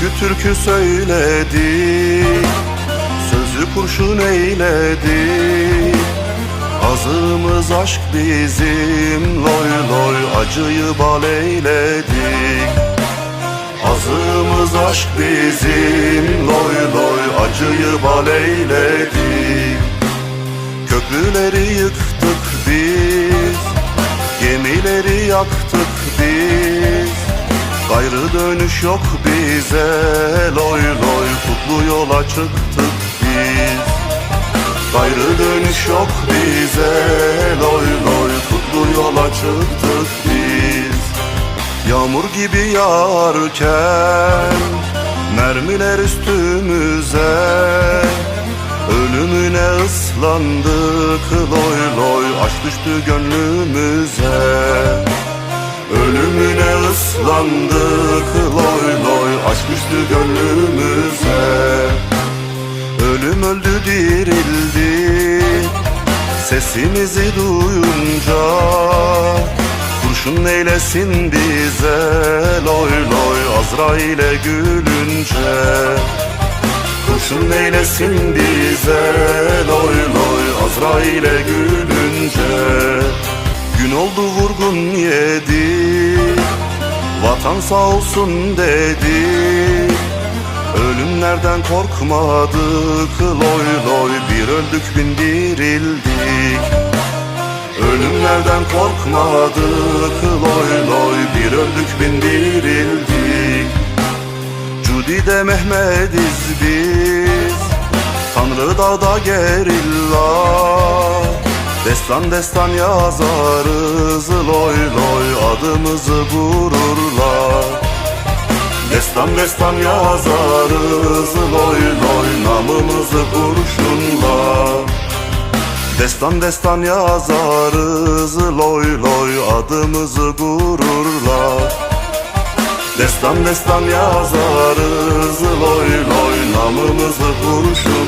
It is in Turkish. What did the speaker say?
Türkü türkü söyledik Sözü kurşun eyledik Azımız aşk bizim. Loy loy acıyı bal eyledik Azımız aşk bizim. Loy loy acıyı bal eyledik Köprüleri yıktık biz. Gemileri yaktık biz Gayrı dönüş yok bize. Loy loy kutlu yola çıktık biz. Gayrı dönüş yok bize. Loy loy kutlu yola çıktık biz. Yağmur gibi yağarken Mermiler üstümüze. Ölümüne ıslandık Loy loy aşk düştü gönlümüze. Ölümüne ıslandık Loy loy düştü gönlümüze. Ölüm öldü dirildi. Sesimizi duyunca Kurşun neylesin bize. Loy loy Azrail'e gülünce Kurşun neylesin bize. Loy loy Azrail'e gülünce. Gün oldu vurgun yedi Vatan sağ olsun dedi. Ölümlerden korkmadık. Loy loy bir öldük bin dirildik. Ölümlerden korkmadık. Loy loy bir öldük bin dirildik. Cudi'de Mehmet'iz biz. Tanrı dağda gerilla Destan destan yazarız Loy loy adımızı gururla Destan destan yazarız Loy loy namımızı kurşunla Destan destan yazarız Loy loy adımızı gururla Destan destan yazarız Loy loy namımızı kurşunla